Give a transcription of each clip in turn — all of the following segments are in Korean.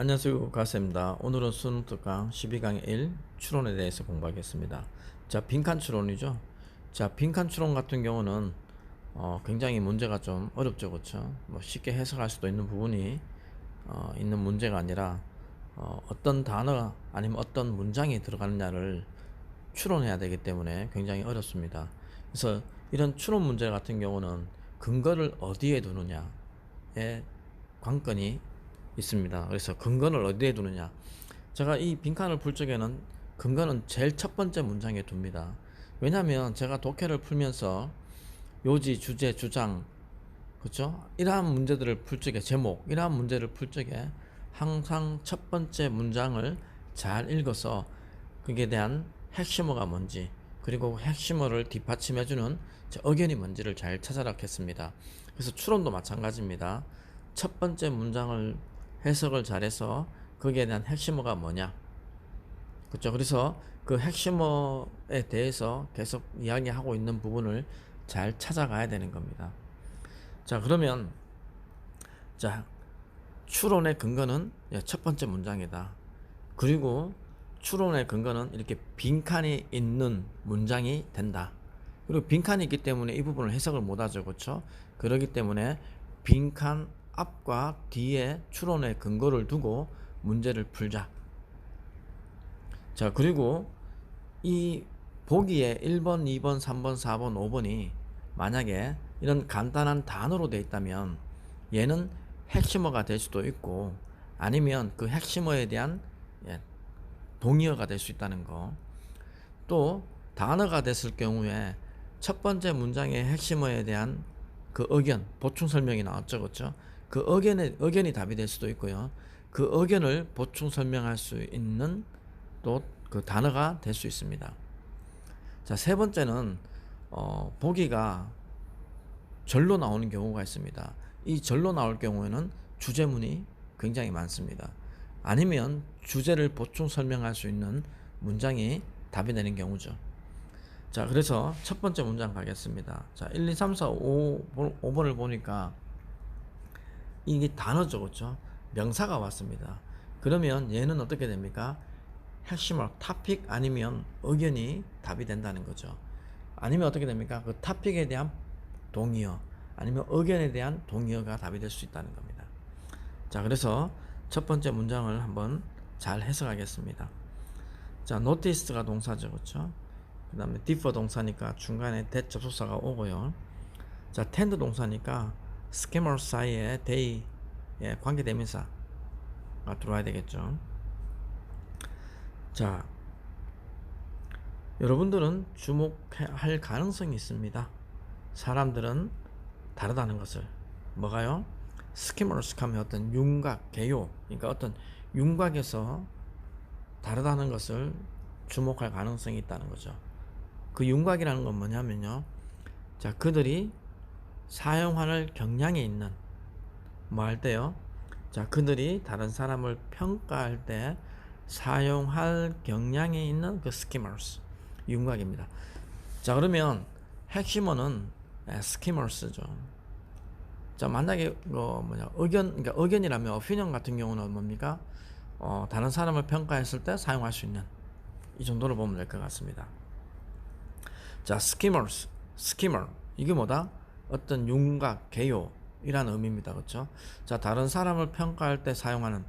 안녕하세요 가세입니다. 오늘은 수능 특강 12강의 1 추론에 대해서 공부하겠습니다. 자 빈칸 추론이죠. 자 빈칸 추론 같은 경우는 어, 굉장히 문제가 좀 어렵죠 그렇죠 뭐 쉽게 해석할 수도 있는 부분이 어, 있는 문제가 아니라 어, 어떤 단어 아니면 어떤 문장이 들어가느냐를 추론해야 되기 때문에 굉장히 어렵습니다. 그래서 이런 추론 문제 같은 경우는 근거를 어디에 두느냐에 관건이 있습니다. 그래서 근거를 어디에 두느냐. 제가 이 빈칸을 풀 적에는 근거는 제일 첫 번째 문장에 둡니다. 왜냐하면 제가 독해를 풀면서 요지, 주제, 주장, 그렇죠? 이러한 문제들을 풀 적에 제목, 이러한 문제를 풀 적에 항상 첫 번째 문장을 잘 읽어서 그에 대한 핵심어가 뭔지 그리고 핵심어를 뒷받침해주는 의견이 뭔지를 잘 찾아라겠습니다. 그래서 추론도 마찬가지입니다. 첫 번째 문장을 해석을 잘해서 거기에 대한 핵심어가 뭐냐. 그렇죠. 그래서 그 핵심어에 대해서 계속 이야기하고 있는 부분을 잘 찾아가야 되는 겁니다. 자, 그러면 자, 추론의 근거는 예, 첫 번째 문장이다. 그리고 추론의 근거는 이렇게 빈칸이 있는 문장이 된다. 그리고 빈칸이 있기 때문에 이 부분을 해석을 못 하죠. 그렇죠? 그렇기 때문에 빈칸 앞과 뒤에 추론의 근거를 두고 문제를 풀자. 자, 그리고 이 보기에 1번, 2번, 3번, 4번, 5번이 만약에 이런 간단한 단어로 되어 있다면 얘는 핵심어가 될 수도 있고 아니면 그 핵심어에 대한 예, 동의어가 될 수 있다는 거. 또 단어가 됐을 경우에 첫 번째 문장의 핵심어에 대한 그 의견, 보충 설명이 나왔죠. 그렇죠? 그 의견의 의견이 답이 될 수도 있고요. 그 의견을 보충 설명할 수 있는 또 그 단어가 될 수 있습니다. 자, 세 번째는 어, 보기가 절로 나오는 경우가 있습니다. 이 절로 나올 경우에는 주제문이 굉장히 많습니다. 아니면 주제를 보충 설명할 수 있는 문장이 답이 되는 경우죠. 자, 그래서 첫 번째 문장 가겠습니다. 자, 1, 2, 3, 4, 5, 5번을 보니까 이게 단어죠, 그렇죠? 명사가 왔습니다. 그러면 얘는 어떻게 됩니까? 핵심어, 타픽 아니면 의견이 답이 된다는 거죠. 아니면 어떻게 됩니까? 그 타픽에 대한 동의어 아니면 의견에 대한 동의어가 답이 될 수 있다는 겁니다. 자, 그래서 첫 번째 문장을 한번 잘 해석하겠습니다. 자, notice가 동사죠, 그렇죠? 그 다음에 differ 동사니까 중간에 that 접속사가 오고요. 자, tend 동사니까 스캐머 사이에 데이 예, 관계 대명사가 들어와야 되겠죠. 자, 여러분들은 주목할 가능성이 있습니다. 사람들은 다르다는 것을 뭐가요? 스키머스 하면 어떤 윤곽, 개요, 그러니까 어떤 윤곽에서 다르다는 것을 주목할 가능성이 있다는 거죠. 그 윤곽이라는 건 뭐냐면요. 자, 그들이 사용할 경향이 있는 뭐 할 때요? 자, 그들이 다른 사람을 평가할 때 사용할 경향이 있는 그 스키머스 윤곽입니다. 자, 그러면 핵심어는 스키머스죠. 자, 만약에 뭐 뭐냐 의견 그러니까 의견이라면 어피니언 같은 경우는 뭡니까? 어, 다른 사람을 평가했을 때 사용할 수 있는 이 정도로 보면 될 것 같습니다. 자, 스키머스, 스키머 이게 뭐다? 어떤 윤곽, 개요이라는 의미입니다. 그렇죠? 자, 다른 사람을 평가할 때 사용하는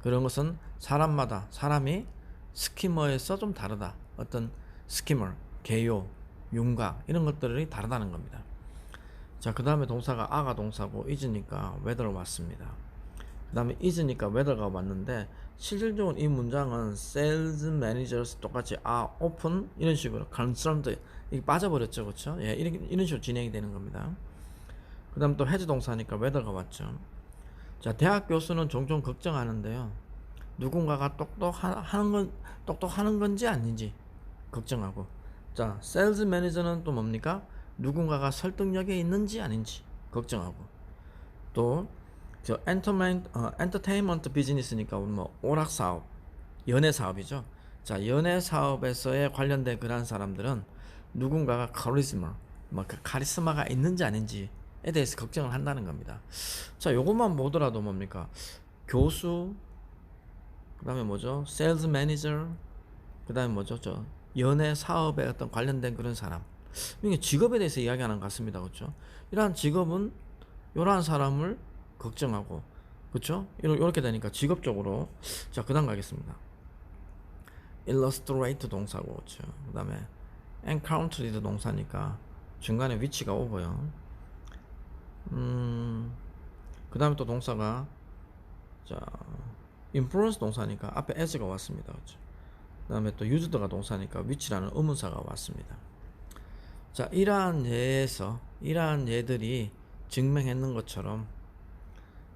그런 것은 사람마다 사람이 스키머에서 좀 다르다. 어떤 스키머, 개요, 윤곽 이런 것들이 다르다는 겁니다. 자, 그 다음에 동사가 아가 동사고 is니까 whether 왔습니다. 그 다음에 is니까 whether가 왔는데 실질적으로 이 문장은 sales managers 똑같이 are open 이런 식으로 concerned 이게 빠져버렸죠, 그렇죠? 예, 이런 이런 식으로 진행이 되는 겁니다. 그 다음 또 해지 동사니까 whether가 왔죠. 자, 대학 교수는 종종 걱정하는데요. 누군가가 똑똑하는 건 똑똑하는 건지 아닌지 걱정하고. 자, 세일즈 매니저는 또 뭡니까? 누군가가 설득력이 있는지 아닌지 걱정하고. 또 저 엔터메인 어, 엔터테인먼트 비즈니스니까 뭐 오락 사업, 연예 사업이죠. 자, 연예 사업에서의 관련된 그런 사람들은 누군가가 카리스마, 뭐 그 카리스마가 있는지 아닌지에 대해서 걱정을 한다는 겁니다. 자, 요것만 보더라도 뭡니까? 교수, 그 다음에 뭐죠? 세일즈 매니저. 그 다음에 뭐죠? 저 연애 사업에 어떤 관련된 그런 사람. 이게 직업에 대해서 이야기하는 것 같습니다. 그렇죠? 이러한 직업은 이러한 사람을 걱정하고 그렇죠? 이렇게 되니까 직업적으로 자 그다음 가겠습니다. illustrate 동사고 그렇죠? 그다음에 encountered 동사니까 중간에 위치가 오고요. 음, 그다음에 또 동사가 자 influence 동사니까 앞에 as가 왔습니다. 그렇죠? 그다음에 또 used가 동사니까 위치라는 의문사가 왔습니다. 자, 이러한 예에서 이러한 예들이 증명했는 것처럼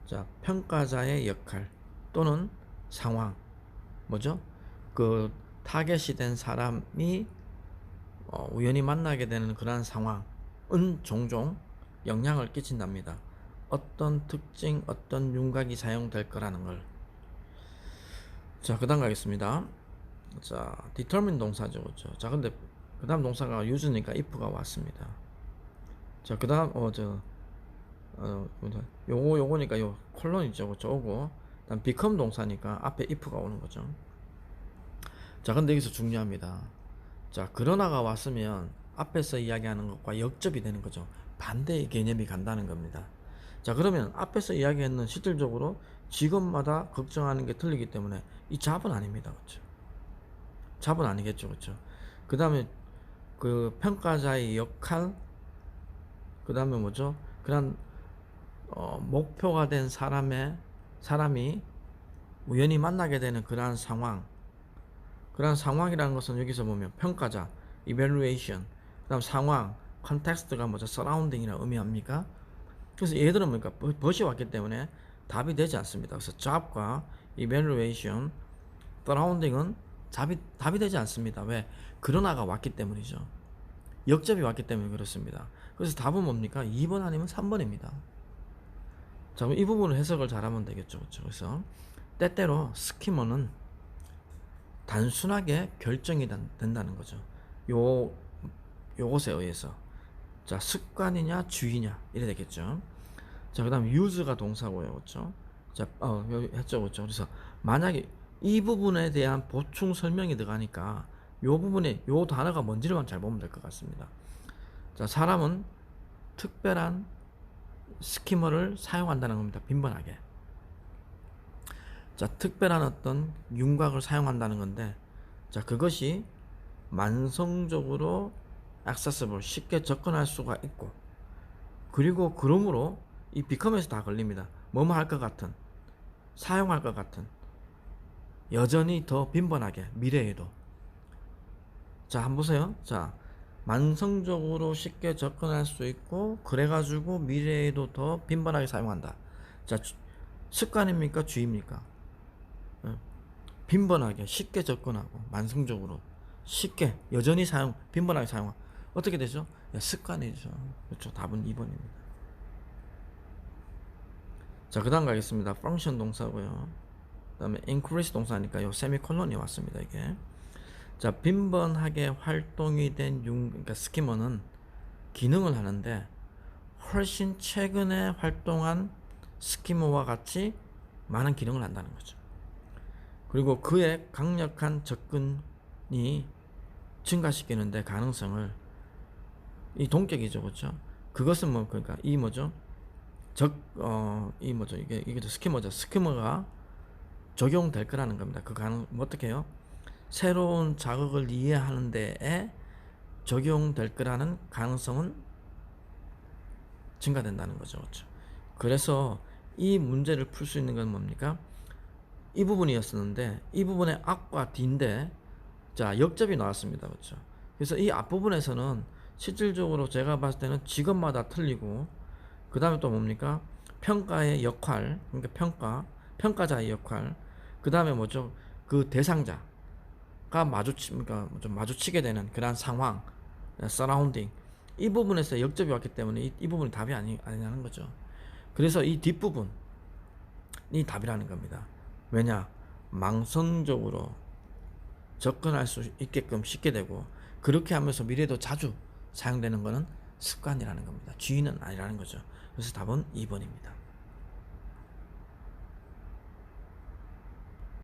자, 평가자의 역할 또는 상황 뭐죠? 그 타겟이 된 사람이 어, 우연히 만나게 되는 그러한 상황은 종종 영향을 끼친답니다. 어떤 특징, 어떤 윤곽이 사용될 거라는 걸. 자, 그 다음 가겠습니다. 자, determine 동사죠, 그렇죠? 자, 근데 그 다음 동사가 use니까 if가 왔습니다. 자, 그 다음 어 저 어? 요거 요거니까 요 콜론 있죠, 그렇죠? 오고 그다음 become 동사니까 앞에 if가 오는 거죠. 자, 근데 여기서 중요합니다. 자, 그러나가 왔으면 앞에서 이야기하는 것과 역접이 되는 거죠. 반대의 개념이 간다는 겁니다. 자, 그러면 앞에서 이야기했는 실질적으로 직업마다 걱정하는 게 틀리기 때문에 이 잡은 아닙니다. 그렇죠? 잡은 아니겠죠. 그렇죠? 그 다음에 그 평가자의 역할 그 다음에 뭐죠? 그런 어, 목표가 된 사람의 사람이 우연히 만나게 되는 그러한 상황 그러한 상황이라는 것은 여기서 보면 평가자 evaluation 그다음 상황 컨텍스트가 뭐죠? 서라운딩이라 의미합니까? 그래서 얘들은 뭐니까 벗이 왔기 때문에 답이 되지 않습니다. 그래서 job과 evaluation, 서라운딩은 답이, 답이 되지 않습니다. 왜? 그러나가 왔기 때문이죠. 역접이 왔기 때문에 그렇습니다. 그래서 답은 뭡니까? 2번 아니면 3번입니다. 자, 이 부분을 해석을 잘하면 되겠죠. 그렇죠? 그래서 때때로 스키머는 단순하게 결정이 단- 된다는 거죠. 요 요것에 의해서 자 습관이냐 주의냐 이래 되겠죠. 자 그다음 use가 동사고요, 그렇죠? 자, 어, 했죠, 그렇죠? 그래서 만약에 이 부분에 대한 보충 설명이 들어가니까 요 부분에 요 단어가 뭔지를만 잘 보면 될 것 같습니다. 자, 사람은 특별한 스키머를 사용한다는 겁니다. 빈번하게. 자, 특별한 어떤 윤곽을 사용한다는 건데, 자, 그것이 만성적으로 accessible, 쉽게 접근할 수가 있고, 그리고 그러므로 이 become에서 다 걸립니다. 뭐뭐 할 것 같은, 사용할 것 같은, 여전히 더 빈번하게, 미래에도. 자, 한번 보세요. 자, 만성적으로 쉽게 접근할 수 있고, 그래가지고 미래에도 더 빈번하게 사용한다. 자, 주- 습관입니까? 주의입니까? 예. 빈번하게, 쉽게 접근하고, 만성적으로, 쉽게, 여전히 사용, 빈번하게 사용. 어떻게 되죠? 예, 습관이죠. 그렇죠. 답은 2번입니다. 자, 그 다음 가겠습니다. 펑션 동사고요. 그 다음에 increase 동사니까 요 세미콜론이 왔습니다. 이게. 자, 빈번하게 활동이 된 융, 그러니까 스키머는 기능을 하는데 훨씬 최근에 활동한 스키머와 같이 많은 기능을 한다는 거죠. 그리고 그의 강력한 접근이 증가시키는데 가능성을 이 동격이죠, 그렇죠? 그것은 뭐 그러니까 이 뭐죠? 적어이 뭐죠? 이게 이게 스키머죠. 스키머가 적용될 거라는 겁니다. 그 가능 뭐 어떻게 해요? 새로운 자극을 이해하는 데에 적용될 거라는 가능성은 증가된다는 거죠. 그렇죠? 그래서 이 문제를 풀 수 있는 건 뭡니까? 이 부분이었었는데 이 부분의 앞과 뒤인데 자 역접이 나왔습니다. 그렇죠? 그래서 이 앞부분에서는 실질적으로 제가 봤을 때는 직업마다 틀리고 그 다음에 또 뭡니까? 평가의 역할, 그러니까 평가, 평가자의 역할, 그 다음에 뭐죠? 그 대상자 가 마주치, 그러니까 좀 마주치게 되는 그런 상황, 서라운딩 이 부분에서 역접이 왔기 때문에 이, 이 부분이 답이 아니, 아니라는 거죠. 그래서 이 뒷부분이 답이라는 겁니다. 왜냐? 망성적으로 접근할 수 있게끔 쉽게 되고 그렇게 하면서 미래도 자주 사용되는 것은 습관이라는 겁니다. 주의는 아니라는 거죠. 그래서 답은 2번입니다.